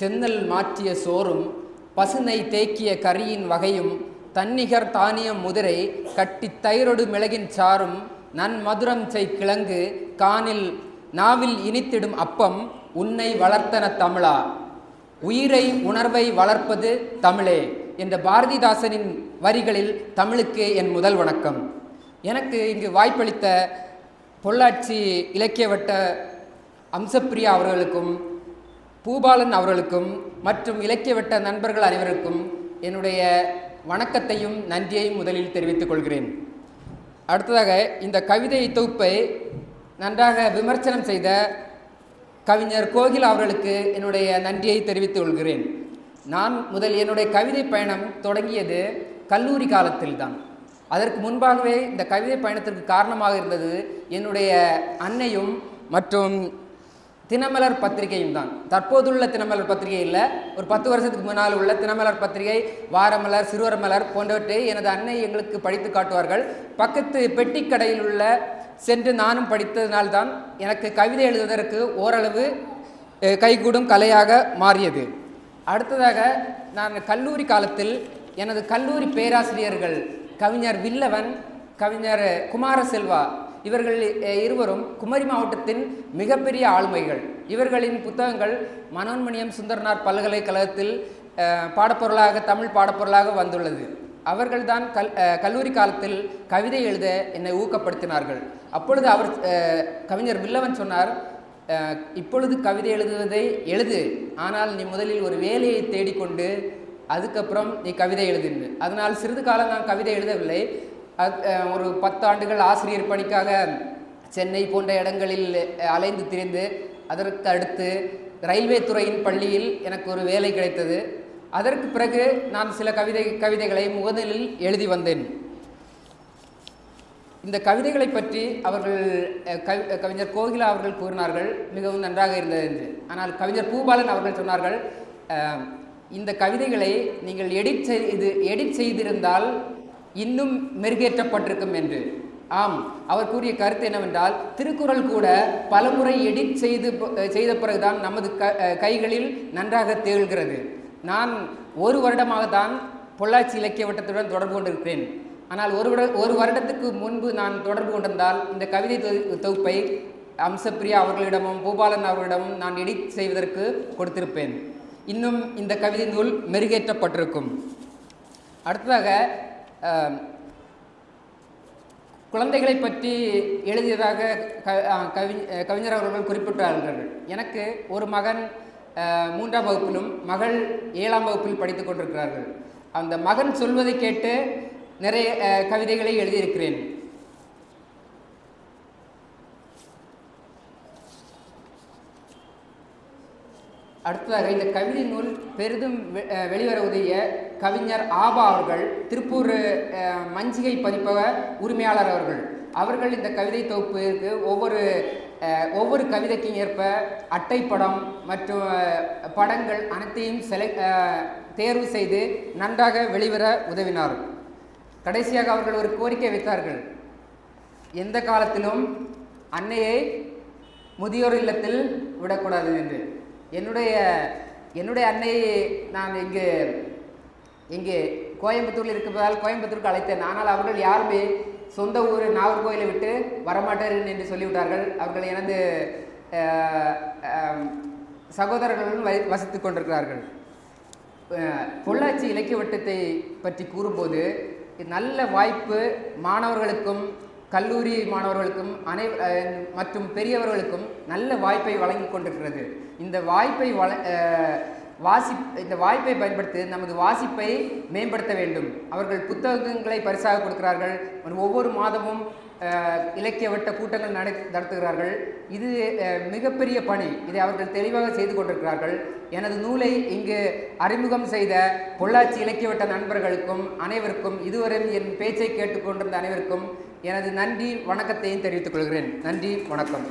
சென்னல் மாற்றிய சோறும் பசுனை தேக்கிய கரியின் வகையும் தன்னிகர் தானியம் முதிரை கட்டித் தயிரொடு மிளகின் சாறும் நன்மதுரம் செய் கிழங்கு கானில் நாவில் இனித்திடும் அப்பம் உன்னை வளர்த்தன தமிழா. உயிரை உணர்வை வளர்ப்பது தமிழே என்ற பாரதிதாசனின் வரிகளில் தமிழுக்கு என் முதல் வணக்கம். எனக்கு இங்கு வாய்ப்பளித்த பொள்ளாச்சி இலக்கியவட்ட அம்சப்பிரியா அவர்களுக்கும் பூபாலன் அவர்களுக்கும் மற்றும் இலக்கியவிட்ட நண்பர்கள் அனைவருக்கும் என்னுடைய வணக்கத்தையும் நன்றியையும் முதலில் தெரிவித்துக் கொள்கிறேன். அடுத்ததாக இந்த கவிதை தொகுப்பை நன்றாக விமர்சனம் செய்த கவிஞர் கோகில் அவர்களுக்கு என்னுடைய நன்றியை தெரிவித்துக் கொள்கிறேன். நான் முதல் என்னுடைய கவிதை பயணம் தொடங்கியது கல்லூரி காலத்தில்தான். அதற்கு முன்பாகவே இந்த கவிதை பயணத்திற்கு காரணமாக இருந்தது என்னுடைய அன்னையும் மற்றும் தினமலர் பத்திரிகையும் தான். தற்போதுள்ள தினமலர் பத்திரிகை இல்லை. ஒரு பத்து வருஷத்துக்கு முன்னால் உள்ள தினமலர் பத்திரிகை வாரமலர் சிறுவர் மலர் போன்றவற்றை எனது அன்னை எங்களுக்கு படித்து காட்டுவார்கள். பக்கத்து பெட்டி கடையில் உள்ள சென்று நானும் படித்ததினால்தான் எனக்கு கவிதை எழுதுவதற்கு ஓரளவு கைகூடும் கலையாக மாறியது. அடுத்ததாக நான் கல்லூரி காலத்தில் எனது கல்லூரி பேராசிரியர்கள் கவிஞர் வில்லவன் கவிஞர் குமாரசெல்வா இவர்கள் இருவரும் குமரி மாவட்டத்தின் மிகப்பெரிய ஆளுமைகள். இவர்களின் புத்தகங்கள் மனோன்மணியம் சுந்தரனார் பல்கலைக்கழகத்தில் பாடப்பொருளாக தமிழ் பாடப்பொருளாக வந்துள்ளது. அவர்கள்தான் கல் கல்லூரி காலத்தில் கவிதை எழுத என்னை ஊக்கப்படுத்தினார்கள். அப்பொழுது அவர் கவிஞர் வில்லவன் சொன்னார் இப்பொழுது கவிதை எழுதுவதை எழுது. ஆனால் நீ முதலில் ஒரு வேலையை தேடிக்கொண்டு அதுக்கப்புறம் நீ கவிதை எழுதுன்னு. அதனால் சிறிது காலம் நான் கவிதை எழுதவில்லை. ஒரு பத்து ஆண்டுகள் ஆசிரியர் பணிக்காக சென்னை போன்ற இடங்களில் அலைந்து திரிந்து அதற்கு அடுத்து ரயில்வே துறையின் பள்ளியில் எனக்கு ஒரு வேலை கிடைத்தது. அதற்கு பிறகு நான் சில கவிதை கவிதைகளை முகநூலில் எழுதி வந்தேன். இந்த கவிதைகளை பற்றி அவர்கள் கவி கவிஞர் கோகிலா அவர்கள் கூறினார்கள் மிகவும் நன்றாக இருந்தது என்று. ஆனால் கவிஞர் பூபாலன் அவர்கள் சொன்னார்கள் இந்த கவிதைகளை நீங்கள் எடிட் செய்து எடிட் செய்திருந்தால் இன்னும் மெருகேற்றப்பட்டிருக்கும் என்று. ஆம் அவர் கூறிய கருத்து என்னவென்றால் திருக்குறள் கூட பலமுறை எடிட் செய்து செய்த பிறகுதான் நமது க கைகளில் நன்றாக திகழ்கிறது நான் ஒரு வருடமாக தான் பொள்ளாச்சி இலக்கிய வட்டத்துடன் தொடர்பு கொண்டிருக்கிறேன். ஆனால் ஒரு வருட ஒரு வருடத்துக்கு முன்பு நான் தொடர்பு கொண்டிருந்தால் இந்த கவிதை தொகு- தொகுப்பை அம்சப்பிரியா அவர்களிடமும் பூபாலன் அவர்களிடமும் நான் எடிட் செய்வதற்கு கொடுத்திருப்பேன். இன்னும் இந்த கவிதை நூல் மெருகேற்றப்பட்டிருக்கும். அடுத்ததாக குழந்தைகளை பற்றி எழுதியதாக க கவி கவிஞர் அவர்கள் குறிப்பிட்டார்கள். எனக்கு ஒரு மகன் மூன்றாம் வகுப்பிலும் மகள் ஏழாம் வகுப்பில் படித்துக் கொண்டிருக்கிறார்கள். அந்த மகன் சொல்வதை கேட்டு நிறைய கவிதைகளை எழுதியிருக்கிறேன். அடுத்ததாக இந்த கவிதை நூல் பெரிதும் வெ- வெளிவர உதவிய கவிஞர் ஆபா அவர்கள் திருப்பூர் மஞ்சிகை பதிப்பக உரிமையாளர் அவர்கள். அவர்கள் இந்த கவிதை தொகுப்பிற்கு ஒவ்வொரு ஒவ்வொரு கவிதைக்கும் ஏற்ப அட்டைப்படம் மற்றும் படங்கள் அனைத்தையும் செலை தேர்வு செய்து நன்றாக வெளிவர உதவினார். கடைசியாக அவர்கள் ஒரு கோரிக்கை வைத்தார்கள். எந்த காலத்திலும் அன்னையை முதியோர் இல்லத்தில் விடக்கூடாது என்று. என்னுடைய என்னுடைய அன்னையை நான் இங்கு இங்கே கோயம்புத்தூரில் இருப்பதால் கோயம்புத்தூருக்கு அழைத்தேன். ஆனால் அவர்கள் யாருமே சொந்த ஊர் நாகர்கோயிலை விட்டு வரமாட்டார்கள் என்று சொல்லிவிட்டார்கள். அவர்கள் எனது அஹ், அஹ், சகோதரர்களுடன் வசித்துக் கொண்டிருக்கிறார்கள். பொள்ளாச்சி இலக்கிய வட்டத்தை பற்றி கூறும்போது நல்ல வாய்ப்பு மாணவர்களுக்கும் கல்லூரி மாணவர்களுக்கும் அனை மற்றும் பெரியவர்களுக்கும் நல்ல வாய்ப்பை வழங்கி கொண்டிருக்கிறது. இந்த வாய்ப்பை வள வாசி இந்த வாய்ப்பை பயன்படுத்தி நமது வாசிப்பை மேம்படுத்த வேண்டும். அவர்கள் புத்தகங்களை பரிசாக கொடுக்கிறார்கள். ஒவ்வொரு மாதமும் இலக்கிய வட்ட கூட்டங்கள் நட நடத்துகிறார்கள். இது மிகப்பெரிய பணி. இதை அவர்கள் தெளிவாக செய்து கொண்டிருக்கிறார்கள். எனது நூலை இங்கு அறிமுகம் செய்த பொள்ளாச்சி இலக்கிய வட்ட நண்பர்களுக்கும் அனைவருக்கும் இதுவரை என் பேச்சை கேட்டுக்கொண்டிருந்த அனைவருக்கும் எனது நன்றி வணக்கத்தையும் தெரிவித்துக் கொள்கிறேன். நன்றி வணக்கம்.